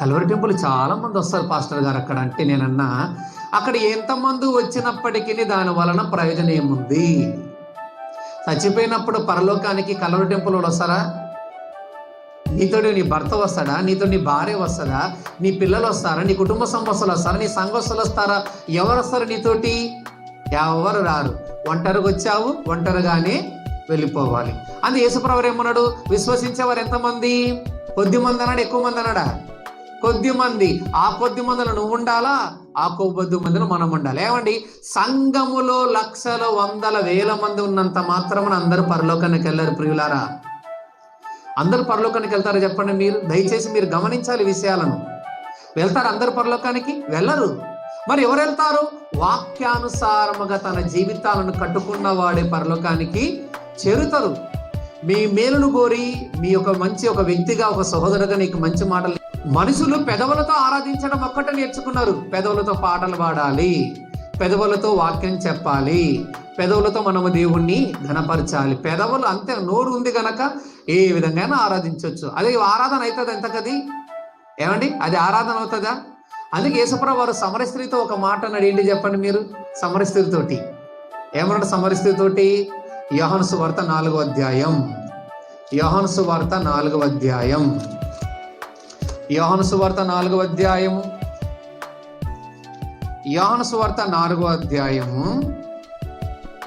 Calvary temple చాలా మంది వస్తారు పాస్టర్ గారు అక్కడ. అంటే నేనన్నా అక్కడ ఎంతమంది వచ్చినప్పటికీ దాని వలన ప్రయోజనం ఏముంది? చచ్చిపోయినప్పుడు పరలోకానికి కల్వరి టెంపుల్ వస్తారా? నీతోటి నీ భర్త వస్తాడా? నీతో నీ భార్య వస్తుందా నీ పిల్లలు వస్తారా? నీ కుటుంబ సంస్థలు వస్తారా? నీ సంఘస్థలు వస్తారా? ఎవరు వస్తారు నీతోటి? ఎవరు రారు. ఒంటరిగా వచ్చావు ఒంటరిగానే వెళ్ళిపోవాలి. అందు యేసుప్రవరు ఏమన్నాడు? విశ్వసించేవారు ఎంతమంది? కొద్ది మంది అన్నాడు? ఎక్కువ మంది అన్నాడా? కొద్ది మంది. ఆ కొద్ది మందిలో నువ్వు ఉండాలా? ఆ కొద్ది మందిలో మనం ఉండాలి. ఏమండి? సంఘములో లక్షల వందల వేల మంది ఉన్నంత మాత్రమున అందరూ పరలోకానికి వెళ్ళారు ప్రియులారా. అందరు పరలోకానికి వెళ్తారా చెప్పండి మీరు. దయచేసి మీరు గమనించాలి విషయాలను. వెళ్తారు అందరు పరలోకానికి? వెళ్ళరు. మరి ఎవరు వెళ్తారు? వాక్యానుసారముగా తన జీవితాలను కట్టుకున్న వాడే పరలోకానికి చేరుతారు. మీ మేలును కోరి మీ యొక్క మంచి ఒక వ్యక్తిగా ఒక సహోదరుగా నీకు మంచి మాటలు మనుషులు పెదవులతో ఆరాధించడం ఒక్కటే నేర్చుకున్నారు. పెదవులతో పాటలు పాడాలి. పెదవులతో వాక్యం చెప్పాలి. పెదవులతో మనము దేవుణ్ణి ఘనపరచాలి. పెదవులు అంతే నోరు ఉంది గనక ఏ విధంగా ఆరాధించవచ్చు అదే ఆరాధన అవుతుంది ఎంతకది ఏమండి? అది ఆరాధన అవుతుందా? అందుకే యేసప్ర వారు సమరస్త్రీతో ఒక మాట అడిగింది చెప్పండి మీరు? సమరస్త్రీతోటి ఏమన్నాడు సమరస్త్రీతోటి యోహన్ సువార్త నాలుగో అధ్యాయం. యోహన్ సువార్త నాలుగవ అధ్యాయం. యోహాను సువార్త నాలుగవ అధ్యాయము. యోహాను సువార్త నాలుగో అధ్యాయము.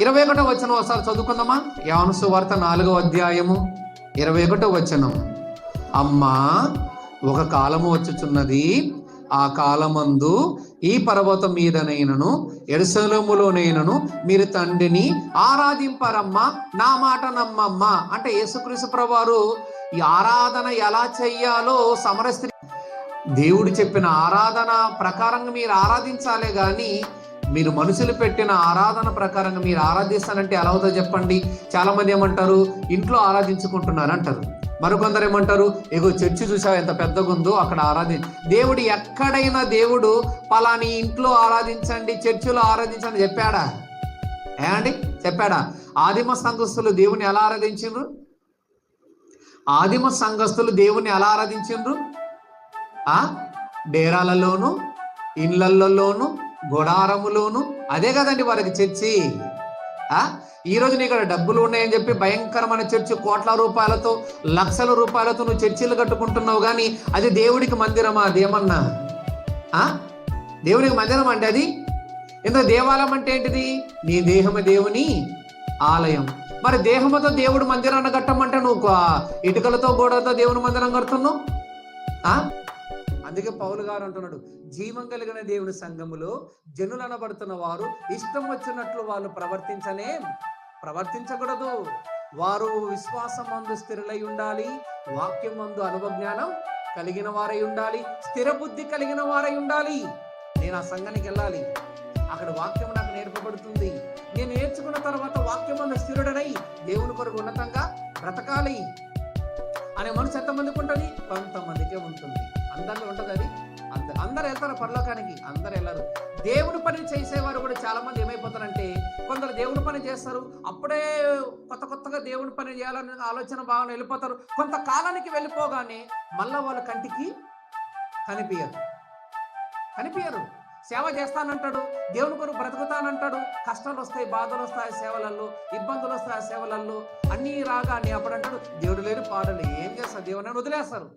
ఇరవై ఒకటో వచనం ఒకసారి చదువుకుందామా? యోహాను సువార్త నాలుగో అధ్యాయము ఇరవై ఒకటో వచనం. అమ్మా ఒక కాలము వచ్చుచున్నది. ఆ కాలమందు ఈ పర్వతం మీదనైనను ఎరుసలములోనైనను మీరు తండ్రిని ఆరాధింపరమ్మా నా మాట నమ్మమ్మా. అంటే యేసుక్రీస్తు ప్రభువారు ఈ ఆరాధన ఎలా చెయ్యాలో సమరస్త్రీ దేవుడు చెప్పిన ఆరాధన ప్రకారంగా మీరు ఆరాధించాలే కానీ మీరు మనుషులు పెట్టిన ఆరాధన ప్రకారంగా మీరు ఆరాధిస్తానంటే ఎలా అవుతుందో చెప్పండి. చాలా మంది ఏమంటారు ఇంట్లో ఆరాధించుకుంటున్నారు అంటారు. మరికొందరు ఏమంటారు ఎగో చర్చి చూసావు ఎంత పెద్దగా ఉందో అక్కడ ఆరాధి దేవుడు ఎక్కడైనా దేవుడు పలాని ఇంట్లో ఆరాధించండి చర్చిలో ఆరాధించండి చెప్పాడా? ఏమండి చెప్పాడా? ఆదిమ సంఘస్థులు దేవుని ఎలా ఆరాధించిండ్రు? ఆదిమ సంఘస్థులు దేవుని ఎలా ఆరాధించిండ్రు? ఆ? డేరాలలోను ఇండ్లలోను గుడారములోను. అదే కదండి వారికి చర్చి. ఆ? ఈరోజు నీ ఇక్కడ డబ్బులు ఉన్నాయని చెప్పి భయంకరమైన చర్చి కోట్ల రూపాయలతో లక్షల రూపాయలతో నువ్వు చర్చిలు కట్టుకుంటున్నావు కానీ అది దేవుడికి మందిరమా? అదేమన్నా ఆ? దేవునికి మందిరం అంటే అది? ఎందుకు దేవాలయం అంటే ఏంటిది? నీ దేహము దేవుని ఆలయం. మరి దేహముతో దేవుడు మందిరాన్ని కట్టమంటే నువ్వు ఇటుకలతో గోడలతో దేవుని మందిరం కడుతున్నావు? ఆ? అందుకే పౌలు గారు అంటున్నాడు జీవం కలిగిన దేవుని సంఘములో జనులు అనబడుతున్న వారు ఇష్టం వచ్చినట్లు వాళ్ళు ప్రవర్తించనే ప్రవర్తించకూడదు. వారు విశ్వాసం మందు స్థిరులై ఉండాలి వాక్యం మందు అనుభజ్ఞానం కలిగిన వారై ఉండాలి స్థిర బుద్ధి కలిగిన వారై ఉండాలి. నేను ఆ సంఘానికి వెళ్ళాలి. అక్కడ వాక్యం నాకు నేర్పబడుతుంది. నేను నేర్చుకున్న తర్వాత వాక్యం మందు స్థిరుడనై దేవుని కొరకు ఉన్నతంగా బ్రతకాలి. అనే మనసు ఎంతమందికి ఉంటుంది? కొంతమందికే ఉంటుంది. అందరిలో ఉంటుంది అది. అందరు అందరు వెళ్తారు పరలోకానికి అందరు వెళ్ళరు. దేవుని పని చేసేవారు కూడా చాలా మంది ఏమైపోతారంటే కొందరు దేవుని పని చేస్తారు అప్పుడే కొత్త కొత్తగా దేవుని పని చేయాలనే ఆలోచన భావన వెళ్ళిపోతారు. కొంతకాలానికి వెళ్ళిపోగానే మళ్ళా వాళ్ళ కంటికి కనిపించదు కనిపించరు సేవ చేస్తానంటాడు దేవుని కొరకు బ్రతుకుతానంటాడు. కష్టాలు వస్తాయి బాధలు వస్తాయి సేవలలో ఇబ్బందులు వస్తాయి సేవలల్లో. అన్నీ రాగానే అప్పుడు అంటాడు దేవుడు లేని పాడలు ఏం చేస్తారు? దేవుని అని వదిలేస్తారు.